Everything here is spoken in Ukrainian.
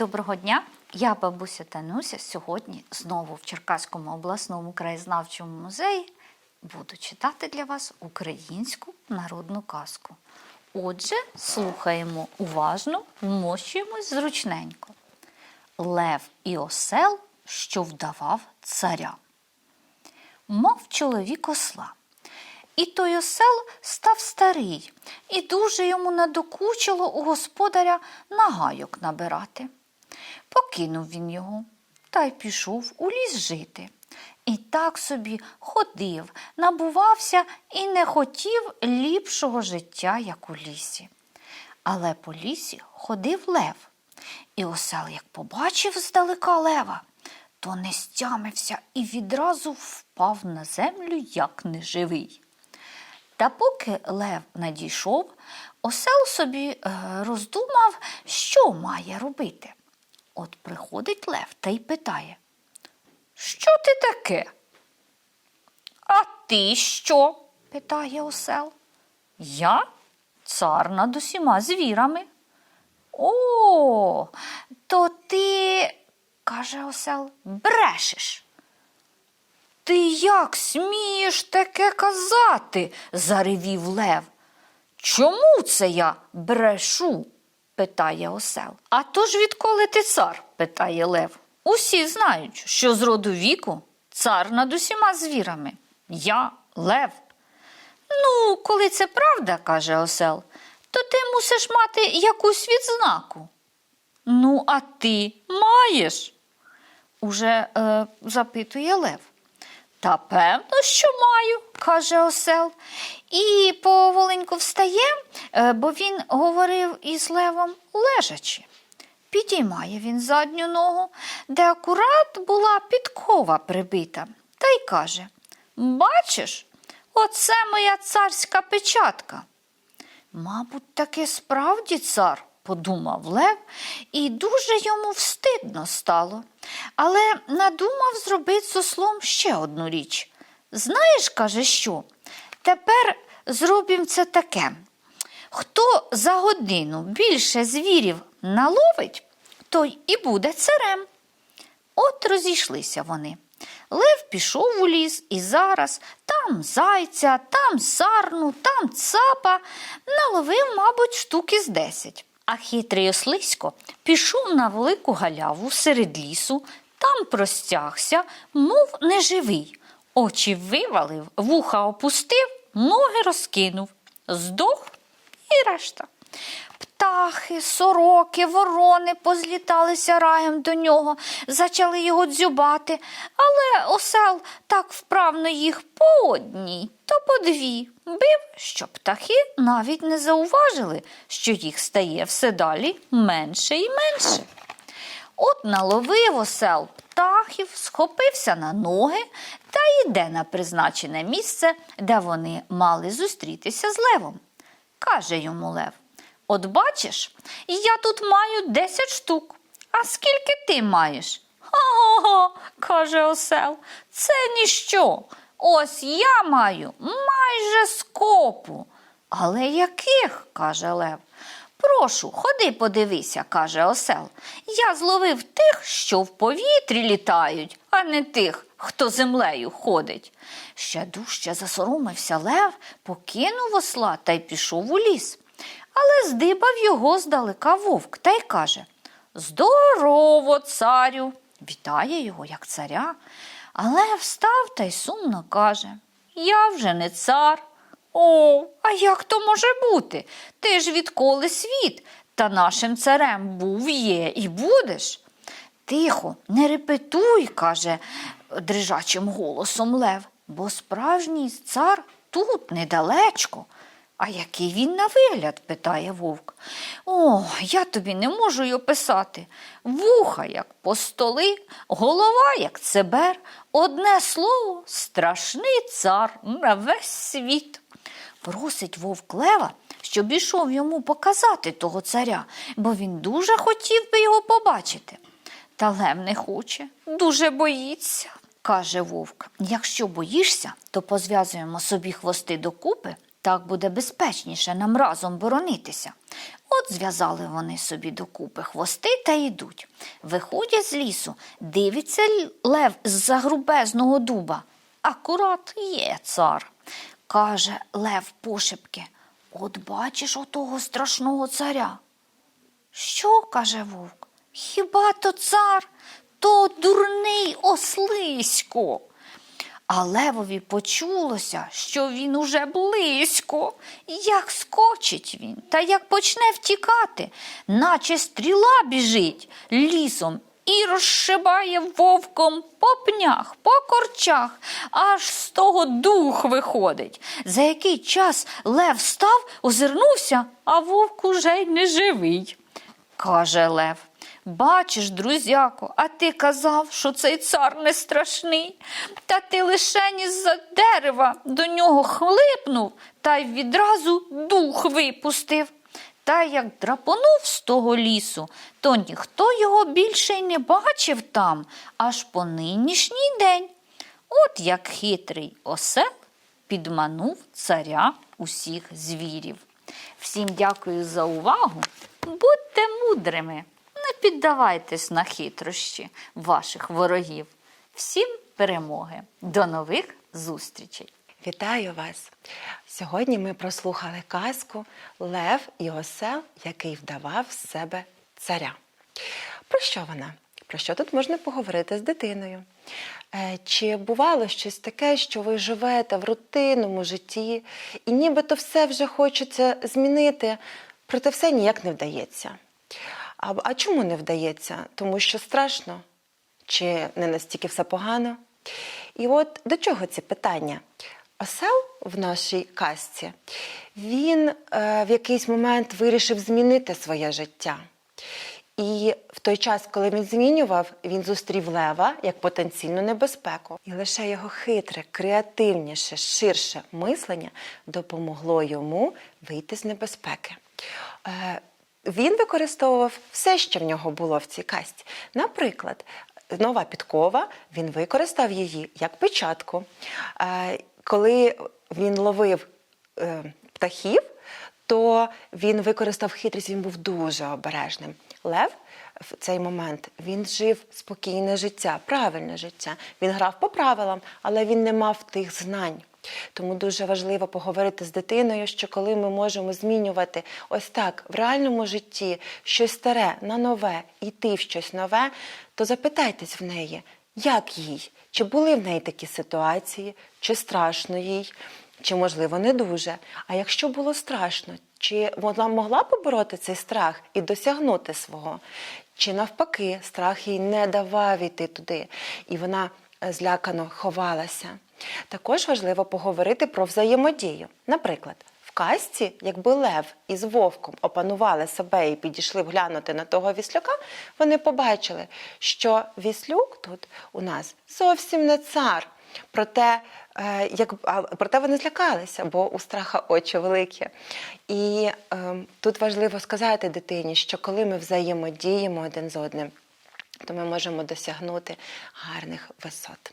Доброго дня! Я бабуся Тануся. Сьогодні знову в Черкаському обласному краєзнавчому музеї буду читати для вас українську народну казку. Отже, слухаємо уважно, вмощуємось зручненько. Лев і осел, що вдавав царя. Мав чоловік осла. І той осел став старий, і дуже йому надокучило у господаря нагайок набирати. Покинув він його та й пішов у ліс жити. І так собі ходив, набувався і не хотів ліпшого життя, як у лісі. Але по лісі ходив лев. І осел, як побачив здалека лева, то не стямився і відразу впав на землю, як неживий. Та поки Лев надійшов, осел собі е, роздумав, що має робити. От приходить Лев та й питає, що ти таке? А ти що? питає осел. Я цар над усіма звірами. О, то ти, каже осел, брешеш. Ти як смієш таке казати? заревів Лев. Чому це я брешу? питає осел. А то ж відколи ти цар? питає Лев. Усі знають, що з роду віку цар над усіма звірами. Я Лев. Ну, коли це правда, каже осел, то ти мусиш мати якусь відзнаку. Ну, а ти маєш? уже е, запитує Лев. Та певно, що маю, каже осел. І поволеньку встає, е, бо він говорив із левом лежачи. Підіймає він задню ногу, де акурат була підкова прибита, та й каже: Бачиш, оце моя царська печатка. Мабуть, таки справді цар, подумав Лев, і дуже йому встидно стало. Але надумав зробити з ослом ще одну річ. Знаєш, каже, що? Тепер зробім це таке. Хто за годину більше звірів наловить, той і буде царем. От розійшлися вони. Лев пішов у ліс і зараз там зайця, там сарну, там цапа наловив, мабуть, штуки з десять. А хитрий ослисько пішов на велику галяву серед лісу, там простягся, мов неживий. Очі вивалив, вуха опустив, ноги розкинув, здох і решта. Птахи, сороки, ворони позліталися раєм до нього, зачали його дзюбати, але осел так вправно їх по одній, то по дві бив, що птахи навіть не зауважили, що їх стає все далі менше і менше. От наловив осел птахів, схопився на ноги та йде на призначене місце, де вони мали зустрітися з левом. Каже йому лев. От бачиш, я тут маю десять штук. А скільки ти маєш? Ого, каже осел, це ніщо. Ось я маю майже скопу. Але яких? каже Лев. Прошу, ходи подивися, каже осел. Я зловив тих, що в повітрі літають, а не тих, хто землею ходить. Ще дужче засоромився Лев, покинув осла та й пішов у ліс. Але здибав його здалека вовк та й каже Здорово, царю! Вітає його, як царя. Але встав та й сумно каже Я вже не цар. О, а як то може бути? Ти ж відколи світ, та нашим царем був, є і будеш. Тихо, не репетуй, каже дрижачим голосом Лев, бо справжній цар тут недалечко. А який він на вигляд? питає вовк. О, я тобі не можу й описати. Вуха, як постоли, голова, як цебер, одне слово, страшний цар на весь світ. Просить вовк Лева, щоб ішов йому показати того царя, бо він дуже хотів би його побачити. Та Лев не хоче, дуже боїться, каже вовк. Якщо боїшся, то позв'язуємо собі хвости докупи Так буде безпечніше нам разом боронитися. От зв'язали вони собі докупи хвости та йдуть. Виходять з лісу, дивиться лев з-за грубезного дуба. Акурат є цар. Каже лев пошепки. От бачиш отого страшного царя. Що? каже вовк. Хіба то цар, то дурний ослисько. А левові почулося, що він уже близько. Як скочить він, та як почне втікати, наче стріла біжить лісом і розшибає вовком по пнях, по корчах, аж з того дух виходить. За який час лев став, озирнувся, а вовк уже й не живий. Каже Лев. Бачиш, друзяко, а ти казав, що цей цар не страшний. Та ти лише із-за дерева до нього хлипнув та й відразу дух випустив. Та як драпонув з того лісу, то ніхто його більше й не бачив там, аж по нинішній день. От як хитрий осел підманув царя усіх звірів. Всім дякую за увагу. Будьте мудрими, піддавайтесь на хитрощі ваших ворогів. Всім перемоги! До нових зустрічей! Вітаю вас! Сьогодні ми прослухали казку Лев і осел, який вдавав з себе царя. Про що вона? Про що тут можна поговорити з дитиною? Е, Чи бувало щось таке, що ви живете в рутинному житті, і нібито все вже хочеться змінити, проте все ніяк не вдається? А, а чому не вдається? Тому що страшно? Чи не настільки все погано? І от до чого ці питання? Осел в нашій казці, він е, в якийсь момент вирішив змінити своє життя. І в той час, коли він змінював, він зустрів лева як потенційну небезпеку. І лише його хитре, креативніше, ширше мислення допомогло йому вийти з небезпеки. Е, він використовував все, що в нього було в цій касті. Наприклад, нова підкова, він використав її як печатку. Е, Коли він ловив е, птахів, то він використав хитрість, він був дуже обережним. Лев в цей момент він жив спокійне життя, правильне життя. Він грав по правилам, але він не мав тих знань. Тому дуже важливо поговорити з дитиною, що коли ми можемо змінювати ось так в реальному житті щось старе на нове, йти в щось нове, то запитайтесь в неї, як їй, чи були в неї такі ситуації, чи страшно їй, чи, можливо, не дуже. А якщо було страшно, чи вона могла побороти цей страх і досягнути свого? Чи навпаки, страх їй не давав йти туди, і вона е, злякано ховалася. Також важливо поговорити про взаємодію. Наприклад, в казці, якби Лев із Вовком опанували себе і підійшли глянути на того віслюка, вони побачили, що віслюк тут у нас зовсім не цар. Проте, е, як, проте вони злякалися, бо у страха очі великі. І е, тут важливо сказати дитині, що коли ми взаємодіємо один з одним, то ми можемо досягнути гарних висот.